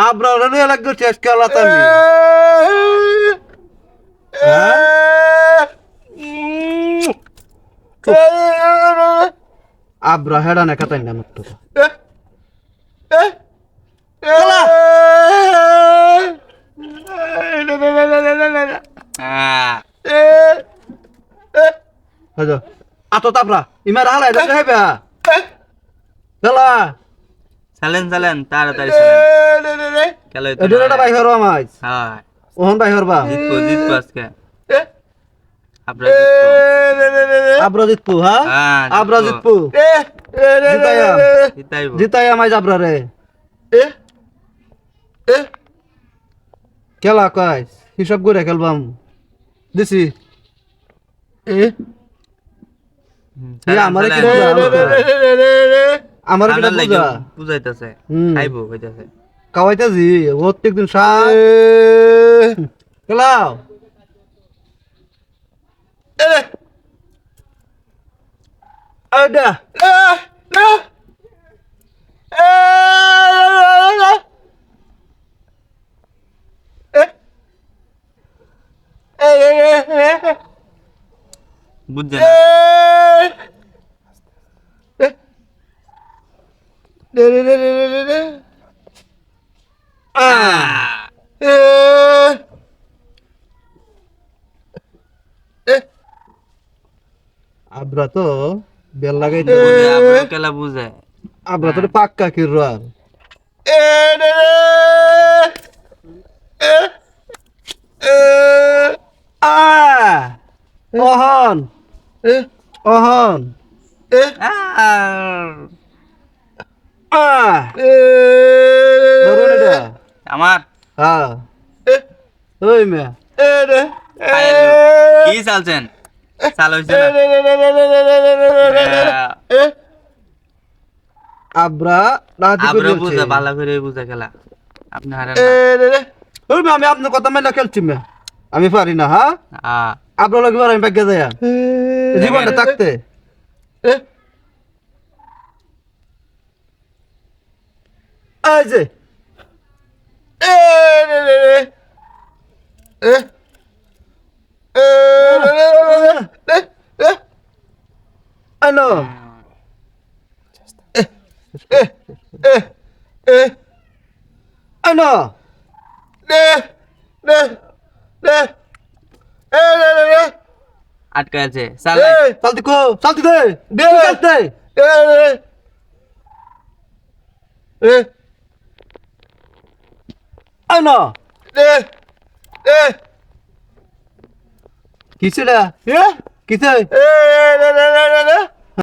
আব্রা রে লাগবে শেষ খেলা তুমি আব্রা হেডা না কাটাই না হাজো আতো তাপরা ইমার হালাই দেখে হেবে খেলা চালেন চালেন তাড়াতাড়ি চালেন না। বাই হরবা মাছ হ্যাঁ। ওহন বাই হরবা জিতবো জিতবো আজকে। হ্যাঁ? হ্যাঁ আব্রা জিতপু জিতাইয়া জিতাইবো। জিতাইয়া মাছ আব্রা রে। খেলা কয়? হিসাব করে খেলবাম। দিছি। এ। এ, আমারে কি? আমার বুঝা বুঝাইতেছে হুম। খাইবো কইতাছে কাওয়াইতাছি প্রত্যেকদিন সাত খেলাও। আডা বুঝছে না আব্রা তো বেল লাগাই বুঝে, আপনার খেলা বুঝে আব্রা তো পাক্কা কির আর অহন অহন আহ, ধরুন এটা আমার। হ্যাঁ। ওই কি চালছেন? চাল হইছে আব্রা রাতি আব্রা বলছে। ভালো করে বুঝে খেলা আপনি হারেন ওই আমি আপনার কথা মেলা খেলছি মেয়া। আমি পারি না হ্যাঁ? আপনার লোক আমি ভাগ্য যায় জীবনটা থাকতে। এই যে Ano? Ano? আটকে আছে চাল Salti ko! Salti deh! Dia salti! Ano? কিসে রে কিসে